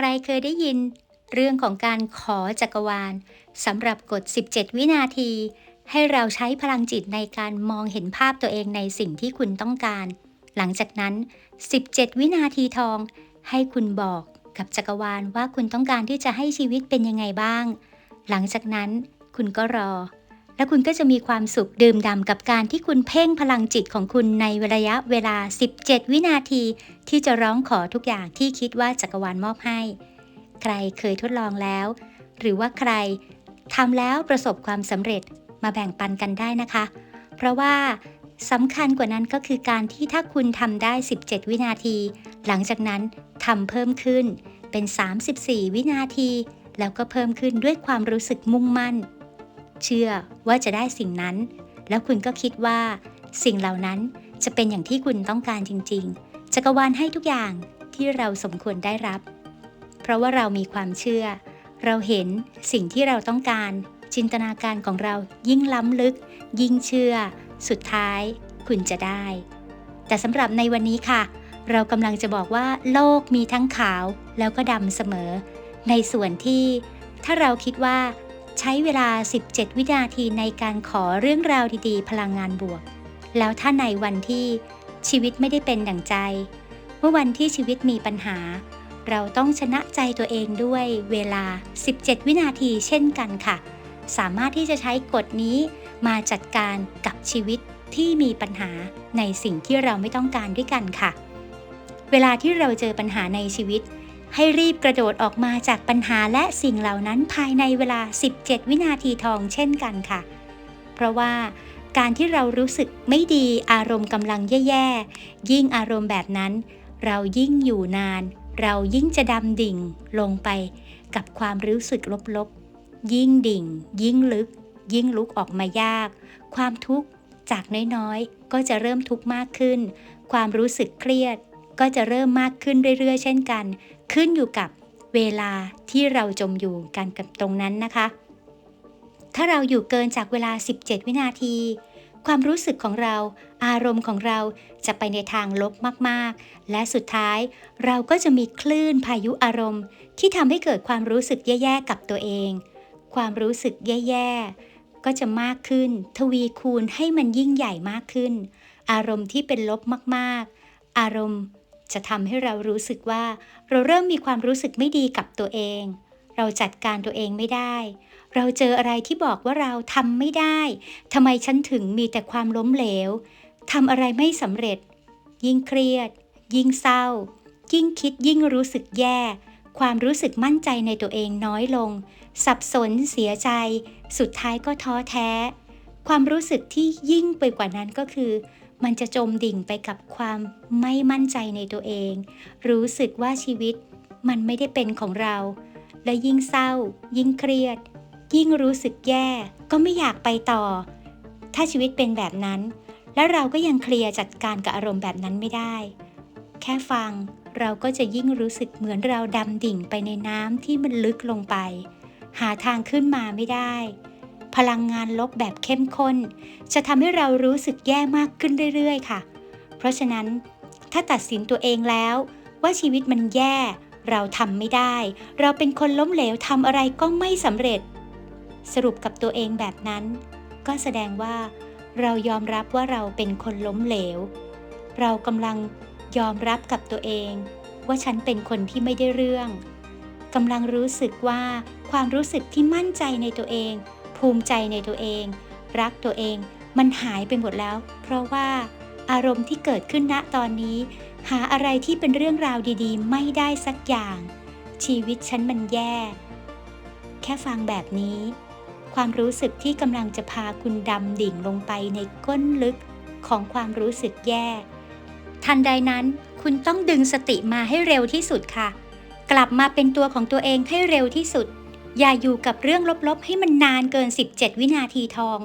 ใครเคยได้ยิน เรื่องของการขอจักรวาลสำหรับกฎ 17 วินาที ให้เราใช้พลังจิตในการมองเห็นภาพตัวเองในสิ่งที่คุณต้องการ หลังจากนั้น 17 วินาทีทอง ให้คุณบอกกับจักรวาลว่าคุณต้องการที่จะให้ชีวิตเป็นยังไงบ้าง หลังจากนั้นคุณก็รอ และคุณก็จะมีความสุขดื่มด่ำกับการที่คุณเพ่งพลังจิตของคุณในระยะเวลา 17 วินาที ที่จะร้องขอทุกอย่างที่คิดว่าจักรวาลมอบให้ ใครเคยทดลองแล้ว หรือว่าใครทำแล้วประสบความสำเร็จมาแบ่งปันกันได้นะคะ เพราะว่าสำคัญกว่านั้นก็คือการที่ถ้าคุณทำได้ 17 วินาที หลังจากนั้นทำเพิ่มขึ้นเป็น 34 วินาที แล้วก็เพิ่มขึ้นด้วยความรู้สึกมุ่งมั่น เชื่อว่าจะได้สิ่งนั้น แล้วคุณก็คิดว่า สิ่งเหล่านั้นจะเป็นอย่างที่คุณต้องการจริง ๆ จักรวาลให้ทุกอย่างที่เราสมควรได้รับ เพราะว่าเรามีความเชื่อ เราเห็นสิ่งที่เราต้องการ จินตนาการของเรายิ่งล้ำลึก ยิ่งเชื่อ สุดท้าย คุณจะได้ แต่สำหรับในวันนี้ค่ะ เรากำลังจะบอกว่า โลกมีทั้งขาวแล้วก็ดำเสมอ ในส่วนที่ถ้าเราคิดว่า ใช้เวลา 17 วินาทีในการขอเรื่องราวดีๆ พลังงานบวก แล้วถ้าในวันที่ชีวิตไม่ได้เป็นดั่งใจ เมื่อวันที่ชีวิตมีปัญหา เราต้องชนะใจตัวเองด้วยเวลา 17 วินาทีเช่นกันค่ะ สามารถที่จะใช้กฎนี้มาจัดการกับชีวิตที่มีปัญหาในสิ่งที่เราไม่ต้องการด้วยกันค่ะ เวลาที่เราเจอปัญหาในชีวิต ให้รีบกระโดดออกมาจากปัญหาและสิ่งเหล่านั้นภายในเวลา 17 วินาทีทองเช่นกันค่ะ เพราะว่าการที่เรารู้สึกไม่ดีอารมณ์กำลังแย่ๆ ยิ่งอารมณ์แบบนั้น เรายิ่งอยู่นาน เรายิ่งจะดำดิ่งลงไปกับความรู้สึกลบๆ ยิ่งดิ่ง ยิ่งลึก ยิ่งลุกออกมายาก ความทุกข์จากน้อยๆ ก็จะเริ่มทุกข์มากขึ้น ความรู้สึกเครียดก็จะเริ่มมากขึ้นเรื่อยๆ เช่นกัน ขึ้นอยู่กับเวลาที่เราจมอยู่กันกับตรงนั้นนะคะ ถ้าเราอยู่เกินจากเวลา 17 วินาที ความรู้สึกของเรา อารมณ์ของเราจะไปในทางลบมากๆ และสุดท้ายเราก็จะมีคลื่นพายุอารมณ์ ที่ทำให้เกิดความรู้สึกแย่ๆกับตัวเอง ความรู้สึกแย่ๆ ก็จะมากขึ้น ทวีคูณให้มันยิ่งใหญ่มากขึ้น อารมณ์ที่เป็นลบมากๆ อารมณ์ จะทำให้เรารู้สึกว่า เราเริ่มมีความรู้สึกไม่ดีกับตัวเอง เราจัดการตัวเองไม่ได้ เราเจออะไรที่บอกว่าเราทำไม่ได้ทำไมฉันถึงมีแต่ความล้มเหลวทำอะไรไม่สำเร็จ ยิ่งเครียด ยิ่งเศร้า ยิ่งคิดยิ่งรู้สึกแย่ ความรู้สึกมั่นใจในตัวเองน้อยลง สับสนเสียใจ สุดท้ายก็ท้อแท้ ความรู้สึกที่ยิ่งไปกว่านั้นก็คือ มันจะจมดิ่งไปกับความไม่มั่นใจในตัวเอง รู้สึกว่าชีวิตมันไม่ได้เป็นของเรา และยิ่งเศร้า ยิ่งเครียด ยิ่งรู้สึกแย่ ก็ไม่อยากไปต่อ ถ้าชีวิตเป็นแบบนั้น และเราก็ยังเคลียร์จัดการกับอารมณ์แบบนั้นไม่ได้ แค่ฟังเราก็จะยิ่งรู้สึกเหมือนเราดำดิ่งไปในน้ำที่มันลึกลงไป หาทางขึ้นมาไม่ได้ พลังงานลบแบบเข้มข้น จะทำให้เรารู้สึกแย่มากขึ้นเรื่อยๆ ค่ะ เพราะฉะนั้น ถ้าตัดสินตัวเองแล้ว ว่าชีวิตมันแย่ เราทำไม่ได้ เราเป็นคนล้มเหลวทำอะไรก็ไม่สำเร็จ สรุปกับตัวเองแบบนั้น ก็แสดงว่า เรายอมรับว่าเราเป็นคนล้มเหลว เรากำลังยอมรับกับตัวเอง ว่าฉันเป็นคนที่ไม่ได้เรื่องกำลังรู้สึกว่าความรู้สึกที่มั่นใจในตัวเอง ภูมิใจในตัวเอง รักตัวเอง มันหายไปหมดแล้ว เพราะว่าอารมณ์ที่เกิดขึ้นณตอนนี้ หาอะไรที่เป็นเรื่องราวดีๆ ไม่ได้สักอย่าง ชีวิตฉันมันแย่ แค่ฟังแบบนี้ ความรู้สึกที่กำลังจะพาคุณดำดิ่งลงไปในก้นลึกของความรู้สึกแย่ ทันใดนั้นคุณต้องดึงสติมาให้เร็วที่สุดค่ะ กลับมาเป็นตัวของตัวเองให้เร็วที่สุด อย่าอยู่กับเรื่องลบๆ ให้มันนานเกิน 17 วินาทีทอง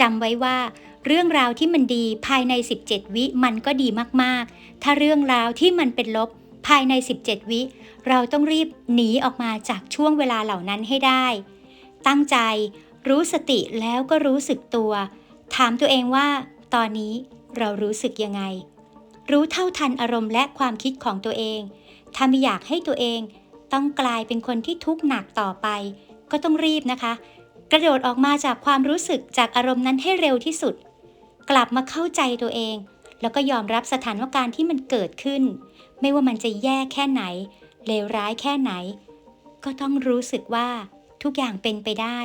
จำไว้ว่า เรื่องราวที่มันดีภายใน 17 วิมันก็ดีมากๆ ถ้าเรื่องราวที่มันเป็นลบภายใน 17 วิ เราต้องรีบหนีออกมาจากช่วงเวลาเหล่านั้นให้ได้ ตั้งใจ รู้สติแล้วก็รู้สึกตัว ถามตัวเองว่า ตอนนี้เรารู้สึกยังไง รู้เท่าทันอารมณ์และความคิดของตัวเอง ถ้าไม่อยากให้ตัวเอง ต้องกลายเป็นคนที่ทุกข์หนักต่อไป ก็ต้องรีบนะคะ กระโดดออกมาจากความรู้สึกจากอารมณ์นั้นให้เร็วที่สุด กลับมาเข้าใจตัวเอง แล้วก็ยอมรับสถานการณ์ที่มันเกิดขึ้น ไม่ว่ามันจะแย่แค่ไหนเลวร้ายแค่ไหน ก็ต้องรู้สึกว่าทุกอย่างเป็นไปได้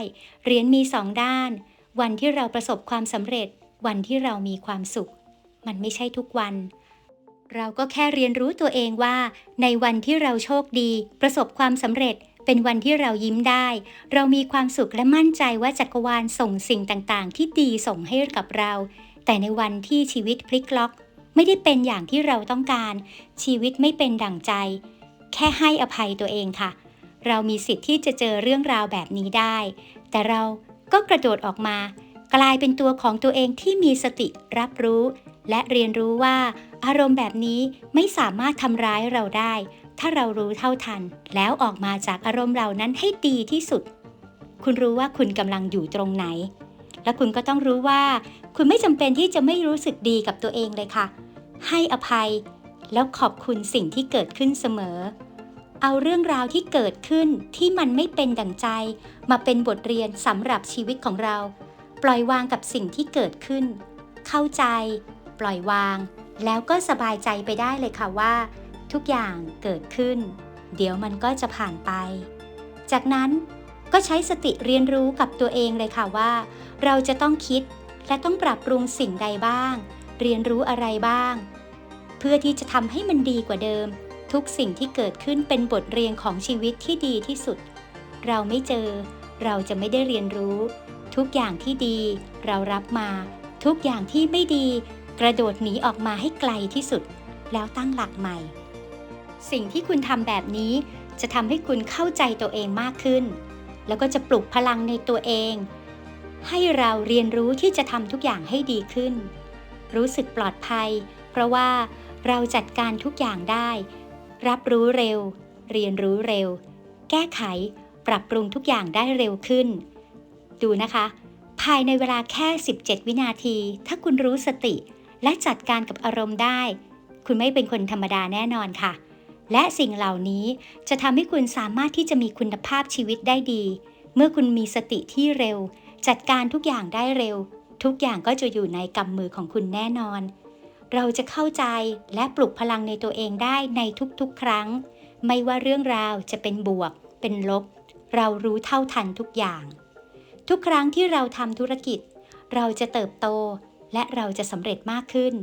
เหรียญมีสองด้าน วันที่เราประสบความสำเร็จ วันที่เรามีความสุข มันไม่ใช่ทุกวัน เราก็แค่เรียนรู้ตัวเองว่า ในวันที่เราโชคดี ประสบความสำเร็จ เป็นวันที่เรายิ้มได้ เรามีความสุขและมั่นใจว่าจักรวาลส่งสิ่งต่างๆ ที่ดีส่งให้กับเรา แต่ในวันที่ชีวิตพลิกล็อก ไม่ได้เป็นอย่างที่เราต้องการ ชีวิตไม่เป็นดั่งใจ แค่ให้อภัยตัวเองค่ะ เรามีสิทธิ์ที่จะเจอเรื่องราวแบบนี้ได้ แต่เราก็กระโดดออกมา กลายเป็นตัวของตัวเองที่มีสติรับรู้ และเรียนรู้ว่า อารมณ์แบบนี้ไม่สามารถทำร้ายเราได้ ถ้าเรารู้เท่าทัน แล้วออกมาจากอารมณ์เหล่านั้นให้ดีที่สุด คุณรู้ว่าคุณกำลังอยู่ตรงไหน และคุณก็ต้องรู้ว่า คุณไม่จำเป็นที่จะไม่รู้สึกดีกับตัวเองเลยค่ะ ให้อภัย แล้วขอบคุณสิ่งที่เกิดขึ้นเสมอเอาเรื่องราวที่เกิดขึ้นที่มันไม่เป็นดั่งใจ มาเป็นบทเรียนสำหรับชีวิตของเรา ปล่อยวางกับสิ่งที่เกิดขึ้น เข้าใจ ปล่อยวาง แล้วก็สบายใจไปได้เลยค่ะว่า ทุกอย่างเกิดขึ้น เดี๋ยวมันก็จะผ่านไป จากนั้นก็ใช้สติเรียนรู้กับตัวเองเลยค่ะว่า เราจะต้องคิดและต้องปรับปรุงสิ่งใดบ้าง เรียนรู้อะไรบ้าง เพื่อที่จะทำให้มันดีกว่าเดิม ทุกสิ่งที่เกิดขึ้นเป็นบทเรียนของชีวิตที่ดีที่สุด เราไม่เจอ เราจะไม่ได้เรียนรู้ ทุกอย่างที่ดี เรารับมา ทุกอย่างที่ไม่ดี กระโดดหนีออกมาให้ไกลที่สุด แล้วตั้งหลักใหม่ สิ่งที่คุณทำแบบนี้ จะทำให้คุณเข้าใจตัวเองมากขึ้น แล้วก็จะปลุกพลังในตัวเอง ให้เราเรียนรู้ที่จะทำทุกอย่างให้ดีขึ้น รู้สึกปลอดภัย เพราะว่าเราจัดการทุกอย่างได้ รับรู้เร็ว เรียนรู้เร็ว แก้ไข ปรับปรุงทุกอย่างได้เร็วขึ้น ดูนะคะ ภายในเวลาแค่ 17 วินาที ถ้าคุณรู้สติ และจัดการกับอารมณ์ได้ คุณไม่เป็นคนธรรมดาแน่นอนค่ะ และสิ่งเหล่านี้จะทำให้คุณสามารถที่จะมีคุณภาพชีวิตได้ดี เมื่อคุณมีสติที่เร็ว จัดการทุกอย่างได้เร็ว ทุกอย่างก็จะอยู่ในกำมือของคุณแน่นอน เราจะเข้าใจและปลุกพลังในตัวเองได้ในทุกๆ ครั้ง ไม่ว่าเรื่องราวจะเป็นบวก เป็นลบเรารู้เท่าทันทุกอย่าง ทุกครั้งที่เราทำธุรกิจ เราจะเติบโตและเราจะสำเร็จมากขึ้น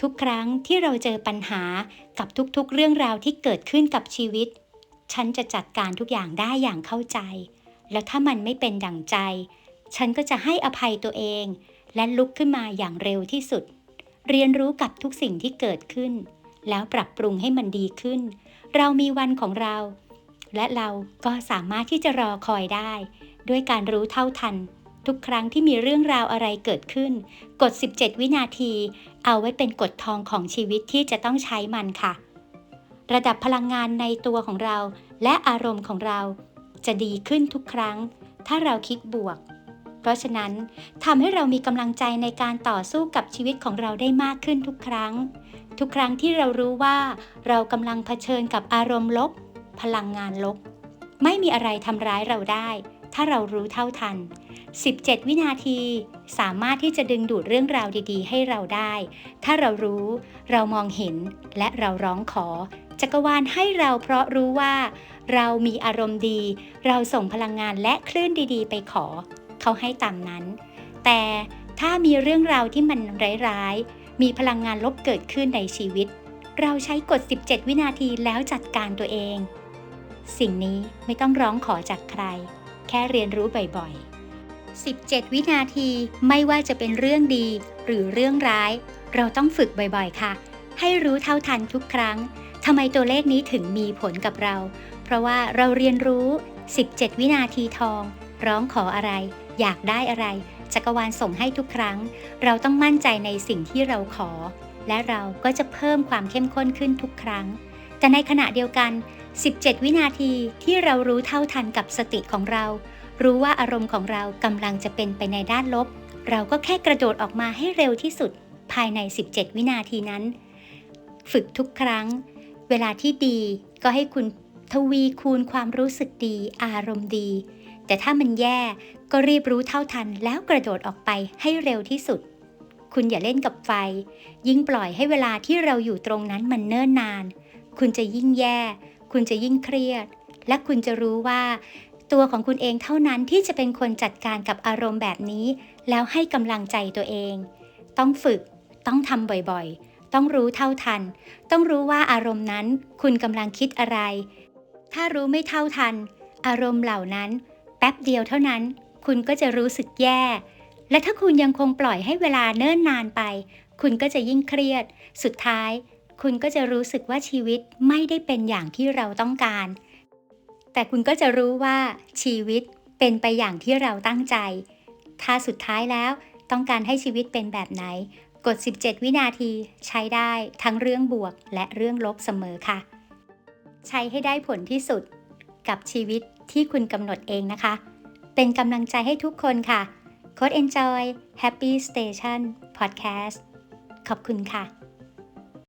ทุกครั้งที่เราเจอปัญหากับทุกๆ เรื่องราวที่เกิดขึ้นกับชีวิต ฉันจะจัดการทุกอย่างได้อย่างเข้าใจ แล้วถ้ามันไม่เป็นดั่งใจ ฉันก็จะให้อภัยตัวเอง และลุกขึ้นมาอย่างเร็วที่สุด เรียนรู้กับทุกสิ่งที่เกิดขึ้น แล้วปรับปรุงให้มันดีขึ้น เรามีวันของเรา และเราก็สามารถที่จะรอคอยได้ ด้วยการรู้เท่าทัน ทุกครั้งที่มีเรื่องราวอะไรเกิดขึ้น กด 17 วินาที เอาไว้เป็นกฎทองของชีวิตที่จะต้องใช้มันค่ะ ระดับพลังงานในตัวของเรา และอารมณ์ของเราจะดีขึ้นทุกครั้ง ถ้าเราคิดบวก เพราะฉะนั้นทำให้เรามีกำลังใจในการต่อสู้กับชีวิตของเราได้มากขึ้นทุกครั้ง ทุกครั้งที่เรารู้ว่าเรากำลังเผชิญกับอารมณ์ลบ พลังงานลบ ไม่มีอะไรทำร้ายเราได้ ถ้าเรารู้เท่าทัน 17 วินาทีสามารถที่จะดึงดูดเรื่องราวดีๆ ให้เราได้ ถ้าเรารู้ เรามองเห็นและเราร้องขอ จักรวาลให้เราเพราะรู้ว่า เรามีอารมณ์ดี เราส่งพลังงานและคลื่นดีๆ ไปขอ เขาให้ตามนั้น แต่ถ้ามีเรื่องราวที่มันร้ายๆ มีพลังงานลบเกิดขึ้นในชีวิต เราใช้กด17 วินาทีแล้วจัดการตัวเอง สิ่งนี้ไม่ต้องร้องขอจากใคร แค่เรียนรู้บ่อย ๆ 17 วินาทีไม่ว่าจะเป็นเรื่องดีหรือเรื่องร้าย เราต้องฝึกบ่อยๆ ค่ะ ให้รู้เท่าทันทุกครั้งทำไมตัวเลขนี้ถึงมีผลกับเรา เพราะว่าเราเรียนรู้ 17 วินาทีทอง ร้องขออะไร อยากได้อะไร จักรวาลส่งให้ทุกครั้ง เราต้องมั่นใจในสิ่งที่เราขอ และเราก็จะเพิ่มความเข้มข้นขึ้นทุกครั้ง แต่ในขณะเดียวกัน 17 วินาทีที่เรารู้เท่าทันกับสติของเรา รู้ว่าอารมณ์ของเรากำลังจะเป็นไปในด้านลบ เราก็แค่กระโดดออกมาให้เร็วที่สุด ภายใน 17 วินาทีนั้น ฝึกทุกครั้ง เวลาที่ดีก็ให้คุณทวีคูณความรู้สึกดี อารมณ์ดี แต่ถ้ามันแย่ก็รีบรู้เท่าทันแล้วกระโดดออกไปให้เร็วที่สุด คุณอย่าเล่นกับไฟ ยิ่งปล่อยให้เวลาที่เราอยู่ตรงนั้นมันเนิ่นนาน คุณจะยิ่งแย่ คุณจะยิ่งเครียด และคุณจะรู้ว่า ตัวของคุณเองเท่านั้นที่จะเป็นคนจัดการกับอารมณ์แบบนี้ แล้วให้กำลังใจตัวเอง ต้องฝึก ต้องทำบ่อยๆ ต้องรู้เท่าทัน ต้องรู้ว่าอารมณ์นั้นคุณกำลังคิดอะไร ถ้ารู้ไม่เท่าทัน อารมณ์เหล่านั้น แป๊บเดียวเท่านั้น คุณก็จะรู้สึกแย่ และถ้าคุณยังคงปล่อยให้เวลาเนิ่นนานไป คุณก็จะยิ่งเครียด สุดท้าย คุณก็จะรู้สึกว่าชีวิตไม่ได้เป็นอย่างที่เราต้องการ แต่คุณก็จะรู้ว่าชีวิตเป็นไปอย่างที่เราตั้งใจ ถ้าสุดท้ายแล้วต้องการให้ชีวิตเป็นแบบไหน กด 17 วินาทีใช้ได้ทั้งเรื่องบวกและเรื่องลบเสมอค่ะ ใช้ให้ได้ผลที่สุดกับชีวิตที่คุณกำหนดเองนะคะ เป็นกำลังใจให้ทุกคนค่ะโค้ด Enjoy Happy Station Podcast ขอบคุณค่ะ